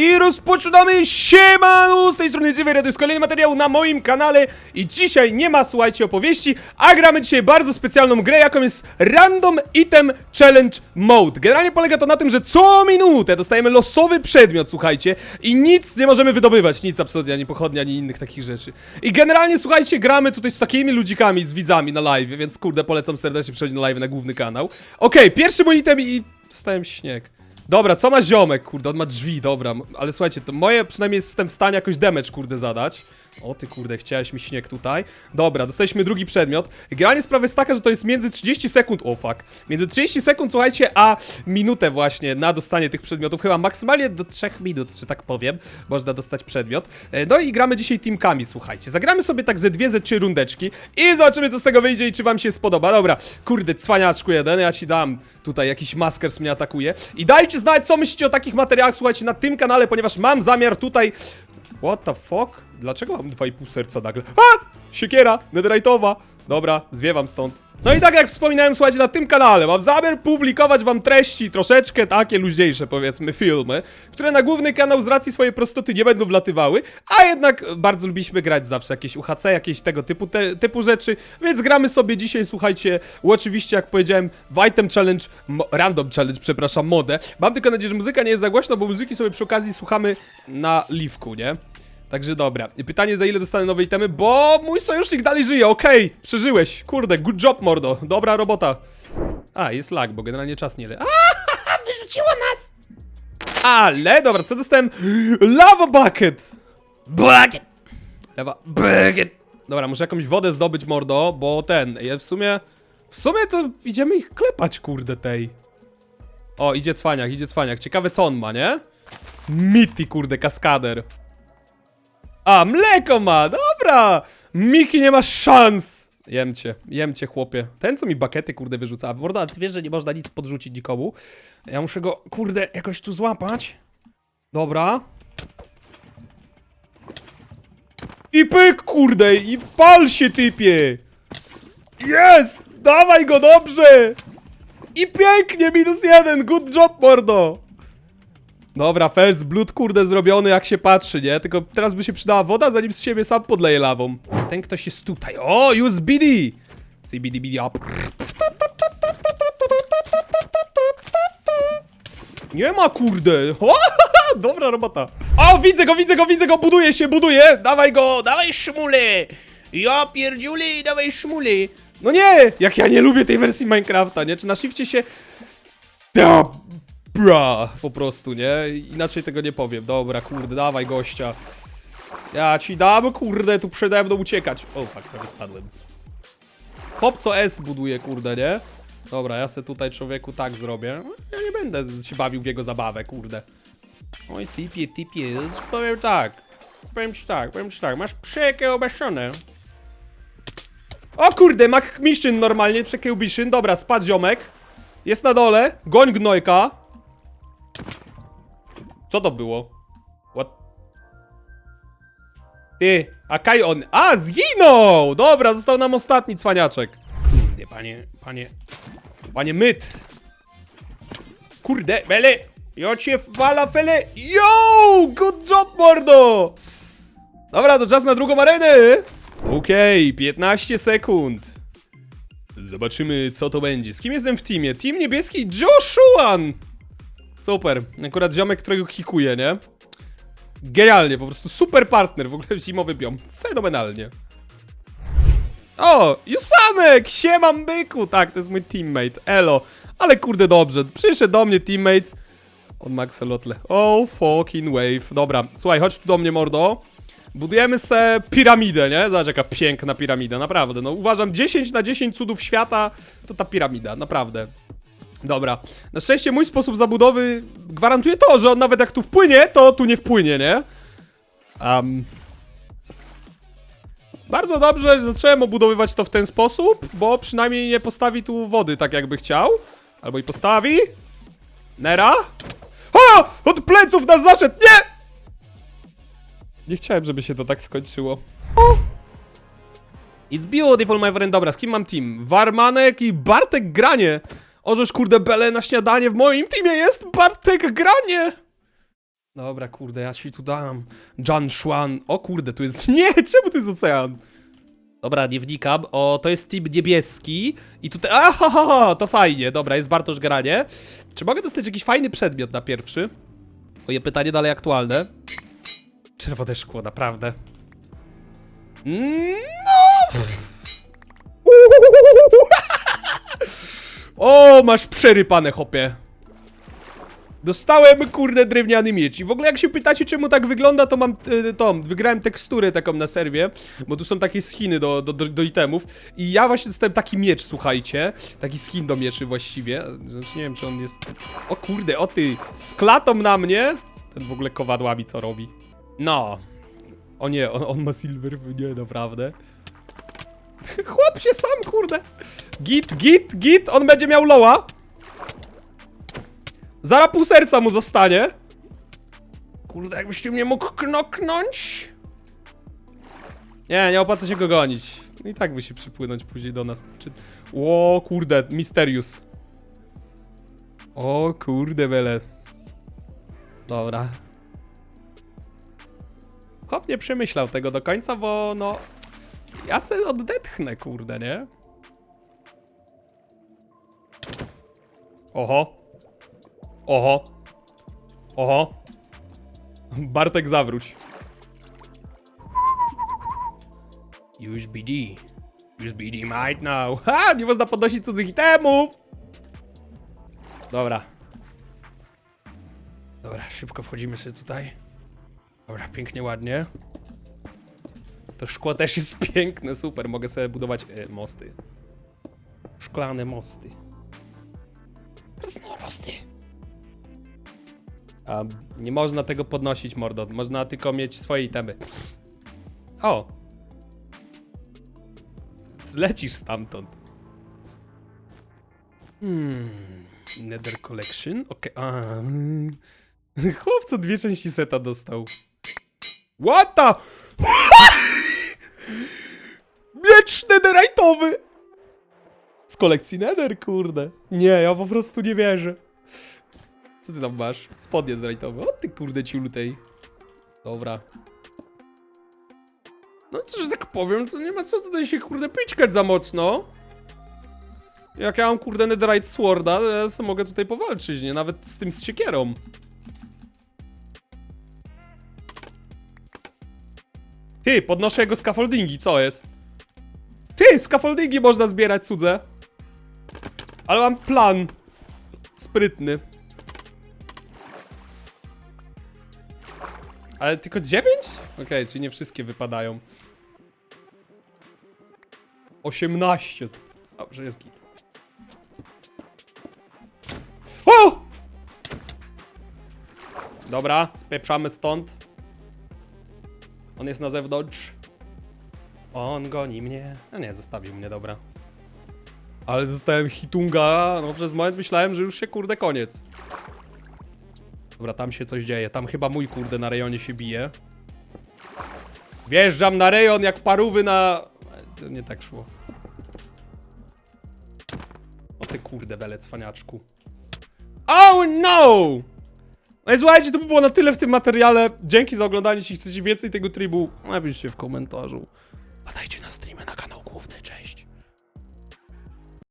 I rozpoczynamy siemanu! Z tej strony Cywer, to jest kolejny materiał na moim kanale i dzisiaj nie ma, słuchajcie, opowieści, a gramy dzisiaj bardzo specjalną grę, jaką jest Random Item Challenge Mode. Generalnie polega to na tym, że co minutę dostajemy losowy przedmiot, słuchajcie, i nic nie możemy wydobywać, nic absolutnie, ani pochodni, ani innych takich rzeczy. I generalnie, słuchajcie, gramy tutaj z takimi ludzikami, z widzami na live, więc kurde, polecam serdecznie przychodzić na live na główny kanał. Okej, pierwszy mój item i dostałem śnieg. Dobra, co ma ziomek, kurde, on ma drzwi, dobra, ale słuchajcie, to moje przynajmniej jestem w stanie jakoś damage, kurde, zadać. O ty, kurde, chciałeś mi śnieg tutaj. Dobra, dostaliśmy drugi przedmiot. Generalnie sprawa jest taka, że to jest między 30 sekund, o fuck, między 30 sekund, słuchajcie, a minutę właśnie na dostanie tych przedmiotów, chyba maksymalnie do 3 minut, że tak powiem, można dostać przedmiot. E, No i gramy dzisiaj teamkami, słuchajcie. Zagramy sobie tak ze dwie, ze trzy rundeczki i zobaczymy, co z tego wyjdzie i czy wam się spodoba. Dobra, kurde, cwaniaczku jeden, ja ci dam tutaj jakiś maskers mnie atakuje. I dajcie znać, co myślicie o takich materiałach, słuchajcie, na tym kanale, ponieważ mam zamiar tutaj... What the fuck? Dlaczego mam 2,5 serca nagle? A! Siekiera, netherite'owa. Dobra, zwiewam stąd. No i tak jak wspominałem, słuchajcie, na tym kanale mam zamiar publikować wam treści troszeczkę takie luźniejsze, powiedzmy, filmy, które na główny kanał z racji swojej prostoty nie będą wlatywały, a jednak bardzo lubiliśmy grać zawsze jakieś UHC, jakieś tego typu, te, typu rzeczy, więc gramy sobie dzisiaj, słuchajcie, oczywiście, jak powiedziałem, w Item Challenge, Random Challenge, przepraszam, modę. Mam tylko nadzieję, że muzyka nie jest za głośna, bo muzyki sobie przy okazji słuchamy na liwku, nie? Także dobra. Pytanie za ile dostanę nowe itemy, bo mój sojusznik dalej żyje, okej, przeżyłeś. Kurde, good job, mordo. Dobra robota. A, jest lag, bo generalnie czas nie le... A, wyrzuciło nas! Ale, dobra, co dostałem? Lava bucket! Bucket! Lava bucket! Dobra, muszę jakąś wodę zdobyć, mordo, bo ten, ja w sumie... W sumie to idziemy ich klepać, kurde, tej. O, idzie cwaniak, idzie cwaniak. Ciekawe co on ma, nie? Mitty, kurde, kaskader. A, mleko ma, dobra! Miki nie ma szans! Jem cię, jem cię, chłopie. Ten, co mi bakety, kurde, wyrzuca. Morda, ty wiesz, że nie można nic podrzucić nikomu. Ja muszę go, kurde, jakoś tu złapać. Dobra. I pyk, kurde, i pal się, typie! Jest! Dawaj go, dobrze! I pięknie, minus jeden, good job, mordo! Dobra, first blood kurde zrobiony jak się patrzy, nie? Tylko teraz by się przydała woda, zanim z siebie sam podleje lawą. Ten ktoś jest tutaj. O, use BD! CBDBD up. Nie ma kurde. O, dobra robota. O, widzę go, widzę go, widzę go, buduje się, buduje. Dawaj go, dawaj szmule. Ja pierdziuli, dawaj szmule. No nie, jak ja nie lubię tej wersji Minecrafta, nie? Czy na shifcie się... Da, bra, po prostu, nie? Inaczej tego nie powiem. Dobra, kurde, dawaj gościa. Ja ci dam, kurde, tu przede mną uciekać. O, fuck, prawie spadłem. Hop co S buduje, kurde, nie? Dobra, ja se tutaj człowieku tak zrobię. Ja nie będę się bawił w jego zabawę, kurde. Oj, tipie, tipie, powiem tak. Powiem ci tak, powiem ci tak, masz przekiełbaszone. O kurde, Mac Mission normalnie, przekiełbiszyn. Dobra, spadł ziomek. Jest na dole, goń gnojka. Co to było? What? Ty, a Kaj on... A, zginął! Dobra, został nam ostatni cwaniaczek. Kurde, panie, panie... Panie myt. Kurde, bele! Ja cię falafele! Yo! Good job, mordo! Dobra, to czas na drugą arenę! Okej, 15 sekund. Zobaczymy, co to będzie. Z kim jestem w teamie? Team niebieski Joshuan! Super. Akurat ziomek, którego kikuję, nie? Genialnie, po prostu super partner. W ogóle zimowy biom. Fenomenalnie. O, Jusamek! Siemam byku! Tak, to jest mój teammate. Elo. Ale kurde dobrze. Przyszedł do mnie teammate. On ma axolotle. Oh fucking wave. Dobra, słuchaj, chodź tu do mnie, mordo. Budujemy se piramidę, nie? Zobacz jaka piękna piramida, naprawdę. No uważam 10 na 10 cudów świata to ta piramida, naprawdę. Dobra. Na szczęście mój sposób zabudowy gwarantuje to, że on nawet jak tu wpłynie, to tu nie wpłynie, nie? Um. Bardzo dobrze, że zacząłem obudowywać to w ten sposób, bo przynajmniej nie postawi tu wody tak jakby chciał. Albo i postawi. Nera? Ha! Od pleców nas zaszedł! Nie! Nie chciałem, żeby się to tak skończyło. It's beautiful, my friend. Dobra, z kim mam team? Warmanek i Bartek Granie. Orzesz kurde bele na śniadanie w moim teamie jest Bartek Granie. Dobra, kurde, ja ci tu dam. John Shuan. O kurde, tu jest... Nie, czemu to jest ocean? Dobra, nie wnikam. O, to jest team niebieski. I tutaj... Aha, to fajnie. Dobra, jest Bartosz granie. Czy mogę dostać jakiś fajny przedmiot na pierwszy? Moje pytanie dalej aktualne. Czerwone szkło, naprawdę. Mm, No... O, masz przerypane, hopie. Dostałem, kurde, drewniany miecz. I w ogóle jak się pytacie, czemu tak wygląda, to mam y, tą, wygrałem teksturę taką na serwie, bo tu są takie skiny do, do, do, do itemów. I ja właśnie dostałem taki miecz, słuchajcie. Taki skin do mieczy właściwie. Znaczy, nie wiem, czy on jest... O kurde, o ty, z klatą na mnie. Ten w ogóle kowadłami co robi. No. O nie, on, on ma silver, nie, naprawdę. Chłop się sam, kurde. Git, git, git, on będzie miał loła. Zara pół serca mu zostanie. Kurde, jakbyś ty mnie mógł knoknąć. Nie, nie opłaca się go gonić. I tak by się przypłynąć później do nas. Czy... O kurde, Mysterious. O kurde, bele. Dobra. Chłop nie przemyślał tego do końca, bo no... Ja se oddetchnę, kurde, nie? Oho. Oho. Oho. Bartek zawróć. Już BD. Już BD might know. Ha! Nie można podnosić cudzych itemów! Dobra. Dobra, szybko wchodzimy sobie tutaj. Dobra, pięknie, ładnie. To szkło też jest piękne, super. Mogę sobie budować e, mosty. Szklane mosty. Rosty. A nie można tego podnosić, mordo. Można tylko mieć swoje itemy. O! Zlecisz stamtąd. Hmm. Nether Collection? Okej. mm. Chłopco dwie części seta dostał. What the? Miecz netherite'owy! Z kolekcji Nether, kurde. Nie, ja po prostu nie wierzę. Co ty tam masz? Spodnie netherite'owe. O ty kurde ciulutej. Dobra. No to, że tak powiem, to nie ma co tutaj się kurde pićkać za mocno. Jak ja mam kurde netherite sworda, to ja sobie mogę tutaj powalczyć, nie? Nawet z tym z siekierą. Ty, podnoszę jego scaffoldingi, co jest? Ty, scaffoldingi można zbierać cudze. Ale mam plan. Sprytny. Ale tylko 9? Okej, czyli nie wszystkie wypadają. 18. Dobrze, jest git. O! Dobra, spieprzamy stąd. On jest na zewnątrz. On goni mnie. No nie, zostawił mnie, dobra. Ale dostałem hitunga, no przez moment myślałem, że już się kurde koniec. Dobra, tam się coś dzieje. Tam chyba mój kurde na rejonie się bije. Wjeżdżam na rejon jak parówy na... To nie tak szło. O ty kurde bele cwaniaczku. Oh no! No i słuchajcie, to by było na tyle w tym materiale. Dzięki za oglądanie. Jeśli chcecie więcej tego trybu, napiszcie w komentarzu.